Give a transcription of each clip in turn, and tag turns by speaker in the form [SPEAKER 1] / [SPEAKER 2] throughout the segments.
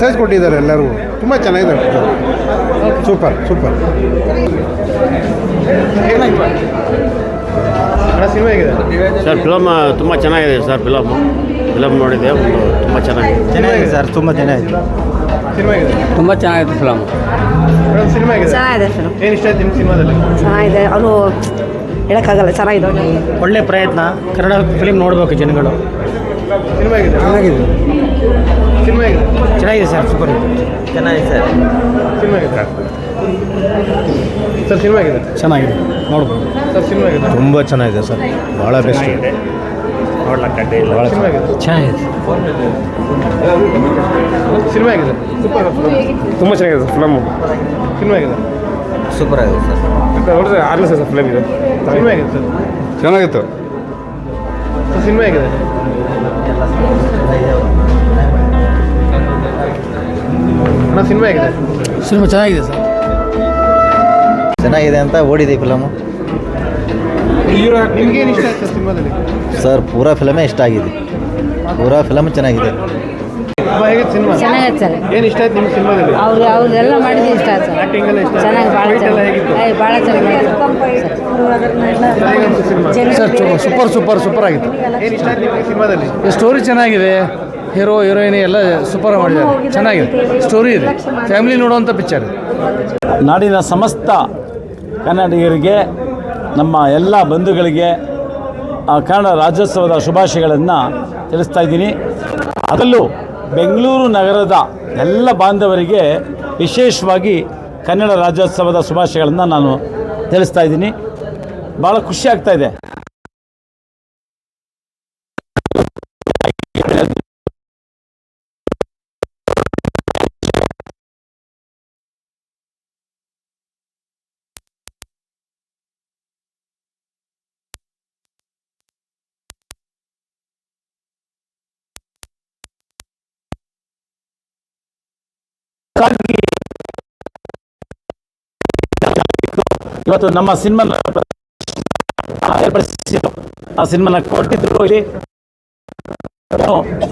[SPEAKER 1] Message ಕೊಟ್ಟಿದ್ದಾರೆ ಎಲ್ಲರೂ. ತುಂಬ ಚೆನ್ನಾಗಿದೆ. ಸೂಪರ್ ಸೂಪರ್
[SPEAKER 2] ಸರ್ ಫಿಲಮ್ ತುಂಬ ಚೆನ್ನಾಗಿದೆ ಸರ್ ಫಿಲಮ್ ಫಿಲಮ್ ನೋಡಿದೆ ಒಂದು ತುಂಬ ಚೆನ್ನಾಗಿದೆ.
[SPEAKER 3] ಚೆನ್ನಾಗಿದೆ ಸರ್ ತುಂಬ ಚೆನ್ನಾಗಿದೆ.
[SPEAKER 4] ತುಂಬ ಚೆನ್ನಾಗಿದೆ ಫಿಲಮ್
[SPEAKER 5] ಚೆನ್ನಾಗಿದೆ
[SPEAKER 1] ಏನು ಇಷ್ಟ ಆಯ್ತು ನಿಮ್ಮ ಸಿನಿಮಾದಲ್ಲಿ?
[SPEAKER 5] ಚೆನ್ನಾಗಿದೆ. ಅವನು ಹೇಳೋಕ್ಕಾಗಲ್ಲ ಚೆನ್ನಾಗಿದೆ ಒಳ್ಳೆ
[SPEAKER 3] ಪ್ರಯತ್ನ. ಕನ್ನಡ ಫಿಲಿಮ್ ನೋಡಬೇಕು ಜನಗಳು. ಚೆನ್ನಾಗಿದೆ. ಚೆನ್ನಾಗಿದೆ ಸರ್ ಸೂಪರ್ ಚೆನ್ನಾಗಿದೆ ಸರ್.
[SPEAKER 1] ಸಿನಿಮಾ ಹೇಗಿದೆ ಸರ್ ಸಿನಿಮಾ ಆಗಿದೆ
[SPEAKER 3] ಚೆನ್ನಾಗಿದೆ. ನೋಡ್ಬೋದು.
[SPEAKER 1] ಸರ್ ಸಿನಿಮಾ ಆಗಿದೆ
[SPEAKER 6] ತುಂಬ ಚೆನ್ನಾಗಿದೆ ಸರ್. ಭಾಳ ಬೆಸ್ಟ್
[SPEAKER 1] ಇದೆ ಹೇಗಿದೆ
[SPEAKER 3] ಚೆನ್ನಾಗಿದೆ.
[SPEAKER 1] ಸಿನಿಮಾ ಆಗಿದೆ ಸೂಪರ್
[SPEAKER 7] ತುಂಬ ಚೆನ್ನಾಗಿದೆ ಸರ್ ಫಿಲಮು
[SPEAKER 1] ಸಿನಿಮಾ ಹೇಗಿದೆ?
[SPEAKER 3] ಸೂಪರ್ ಆಗಿದೆ ಸರ್.
[SPEAKER 7] ನೋಡಿದ್ರೆ ಆಗಲಿ ಸರ್ ಫಿಲಮ್ ಇದು.
[SPEAKER 1] ಸಿನಿಮಾ ಆಗಿತ್ತು ಸರ್?
[SPEAKER 7] ಚೆನ್ನಾಗಿತ್ತು.
[SPEAKER 1] ಸರ್ ಸಿನಿಮಾ ಹೇಗಿದೆ? ಸಿನಿಮಾ ಹೇಗಿದೆ?
[SPEAKER 3] ಸಿನಿಮಾ ಚೆನ್ನಾಗಿದೆ ಸರ್.
[SPEAKER 6] ಚೆನ್ನಾಗಿದೆ ಅಂತ ಓಡಿದೆ ಫಿಲಮು
[SPEAKER 1] ಹೀರೋ ನಿಮ್ಗೇನು ಇಷ್ಟ ಆಯ್ತು ಸರ್ ಸಿನಿಮಾದಲ್ಲಿ?
[SPEAKER 6] ಸರ್ ಪೂರಾ ಫಿಲಮೇ ಇಷ್ಟ ಆಗಿದೆ. ಪೂರಾ ಫಿಲಮ್ ಚೆನ್ನಾಗಿದೆ.
[SPEAKER 1] ಹೇಗೆ ಸಿನಿಮಾ?
[SPEAKER 5] ಚೆನ್ನಾಗೈತೆ ಸರ್.
[SPEAKER 1] ಏನು ಇಷ್ಟ ಆಯ್ತು ನಿಮ್ಮ ಸಿನಿಮಾದಲ್ಲಿ?
[SPEAKER 5] ಅವ್ರು ಅವ್ರದೆಲ್ಲ ಮಾಡಿದ್ದು ಇಷ್ಟ ಆಯ್ತು ಸರ್.
[SPEAKER 1] ಆ್ಯಕ್ಟಿಂಗ್ ಎಲ್ಲ ಇಷ್ಟ
[SPEAKER 5] ಚೆನ್ನಾಗಿ ಭಾಳ ಚೆನ್ನಾಗಿ ಭಾಳ ಚೆನ್ನಾಗಿ
[SPEAKER 3] ಸರ್. ಸೂಪರ್ ಸೂಪರ್ ಸೂಪರ್ ಆಗಿತ್ತು.
[SPEAKER 1] ಏನು ಇಷ್ಟ ಆಯ್ತು ನಿಮಗೆ ಸಿನಿಮಾದಲ್ಲಿ?
[SPEAKER 3] ಸ್ಟೋರಿ ಚೆನ್ನಾಗಿದೆ. ಹೀರೋ ಹೀರೋಯಿನ್ ಎಲ್ಲ ಸೂಪರ್ ಮಾಡಿದ್ದಾರೆ. ಚೆನ್ನಾಗಿದೆ. ಸ್ಟೋರಿ ಇದೆ. ಫ್ಯಾಮಿಲಿ ನೋಡುವಂಥ ಪಿಕ್ಚರ್
[SPEAKER 8] ನಾಡಿನ ಸಮಸ್ತ ಕನ್ನಡಿಗರಿಗೆ ನಮ್ಮ ಎಲ್ಲ ಬಂಧುಗಳಿಗೆ ಆ, ಕನ್ನಡ ರಾಜ್ಯೋತ್ಸವದ ಶುಭಾಶಯಗಳನ್ನು ತಿಳಿಸ್ತಾ ಇದ್ದೀನಿ. ಅದರಲ್ಲೂ ಬೆಂಗಳೂರು ನಗರದ ಎಲ್ಲ ಬಾಂಧವರಿಗೆ ವಿಶೇಷವಾಗಿ ಕನ್ನಡ ರಾಜ್ಯೋತ್ಸವದ ಶುಭಾಶಯಗಳನ್ನು ನಾನು ತಿಳಿಸ್ತಾ ಇದ್ದೀನಿ. ಭಾಳ ಖುಷಿ ಆಗ್ತಾ ಇವತ್ತು ನಮ್ಮ ಸಿನಿಮಾ ಆ ಸಿನಿಮಾನ ಕೊಟ್ಟಿದ್ರು ಇಲ್ಲಿ.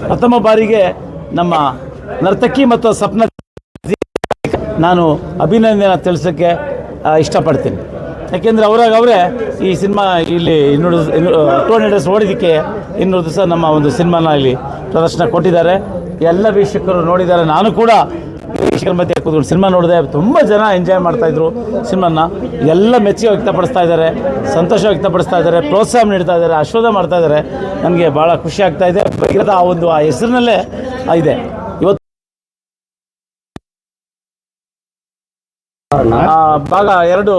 [SPEAKER 8] ಪ್ರಥಮ ಬಾರಿಗೆ ನಮ್ಮ ನರ್ತಕಿ ಮತ್ತು ಸ್ವಪ್ನ ನಾನು ಅಭಿನಂದನೆ ತಿಳಿಸೋಕ್ಕೆ ಇಷ್ಟಪಡ್ತೀನಿ. ಯಾಕೆಂದರೆ ಅವರಾಗ ಅವರೇ ಈ ಸಿನಿಮಾ ಇಲ್ಲಿ ಇನ್ನೂರು ಟೂ ಹಂಡ್ರೆಡ್ ಡೇಸ್ ಓಡಿದ್ದಕ್ಕೆ ಇನ್ನೂರು ದಿವಸ ನಮ್ಮ ಒಂದು ಸಿನಿಮಾನ ಇಲ್ಲಿ ಪ್ರದರ್ಶನ ಕೊಟ್ಟಿದ್ದಾರೆ. ಎಲ್ಲ ವೀಕ್ಷಕರು ನೋಡಿದ್ದಾರೆ. ನಾನು ಕೂಡ ವೀಕ್ಷಕರ ಮಧ್ಯೆ ಕೂತ್ಕೊಂಡು ಸಿನಿಮಾ ನೋಡಿದೆ ತುಂಬ ಜನ ಎಂಜಾಯ್ ಮಾಡ್ತಾಯಿದ್ರು ಸಿನಿಮಾನ. ಎಲ್ಲ ಮೆಚ್ಚುಗೆ ವ್ಯಕ್ತಪಡಿಸ್ತಾ ಇದ್ದಾರೆ, ಸಂತೋಷ ವ್ಯಕ್ತಪಡಿಸ್ತಾ ಇದ್ದಾರೆ, ಪ್ರೋತ್ಸಾಹ ನೀಡ್ತಾ ಇದ್ದಾರೆ, ಆಶೀರ್ವಾದ ಮಾಡ್ತಾ ಇದ್ದಾರೆ. ನನಗೆ ಭಾಳ ಖುಷಿ ಆಗ್ತಾ ಇದೆ. ಭಗೀರಥ ಆ ಒಂದು ಆ ಹೆಸರಿನಲ್ಲೇ ಇದೆ. ಇವತ್ತು ಭಾಗ ಎರಡು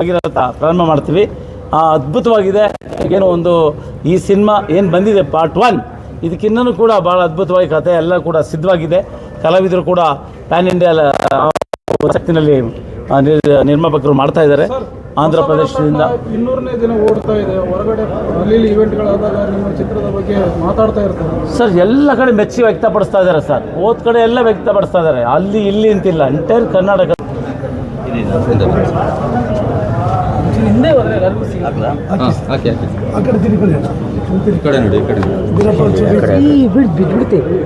[SPEAKER 8] ಭಗೀರಥ ಪ್ರಾರಂಭ ಮಾಡ್ತೀವಿ. ಅದ್ಭುತವಾಗಿದೆ. ಏನು ಒಂದು ಈ ಸಿನಿಮಾ ಏನು ಬಂದಿದೆ ಪಾರ್ಟ್ ಒನ್. ಇದಕ್ಕಿನ್ನೂ ಕೂಡ ಭಾಳ ಅದ್ಭುತವಾಗಿ ಕತೆ ಎಲ್ಲ ಕೂಡ ಸಿದ್ಧವಾಗಿದೆ. ಕಲಾವಿದರು ಕೂಡ ಪ್ಯಾನ್ ಇಂಡಿಯಾ ಶಕ್ತಿನಲ್ಲಿ ನಿರ್ಮಾಪಕರು ಮಾಡ್ತಾ ಇದ್ದಾರೆ. ಆಂಧ್ರ ಪ್ರದೇಶದಿಂದ.
[SPEAKER 9] ಇನ್ನೂರನೇ ದಿನ ಓಡ್ತಾ ಇದೆ. ಹೊರಗಡೆ ಅಲ್ಲಿ ಇವೆಂಟ್ಗಳಾದಾಗ ನಿಮ್ಮ ಚಿತ್ರದ ಬಗ್ಗೆ ಮಾತಾಡ್ತಾ ಇರ್ತಾರೆ.
[SPEAKER 8] ಸರ್ ಎಲ್ಲ ಕಡೆ ಮೆಚ್ಚಿ ವ್ಯಕ್ತಪಡಿಸ್ತಾ ಇದ್ದಾರೆ ಸರ್. ಹೋದ ಕಡೆ ಎಲ್ಲ ವ್ಯಕ್ತಪಡಿಸ್ತಾ ಇದ್ದಾರೆ. ಅಲ್ಲಿ ಇಲ್ಲಿ ಅಂತಿಲ್ಲ. ಎಂಟೈರ್ ಕರ್ನಾಟಕ.
[SPEAKER 5] ಬಿಡ್ ಬಿಡ್ತೀವಿ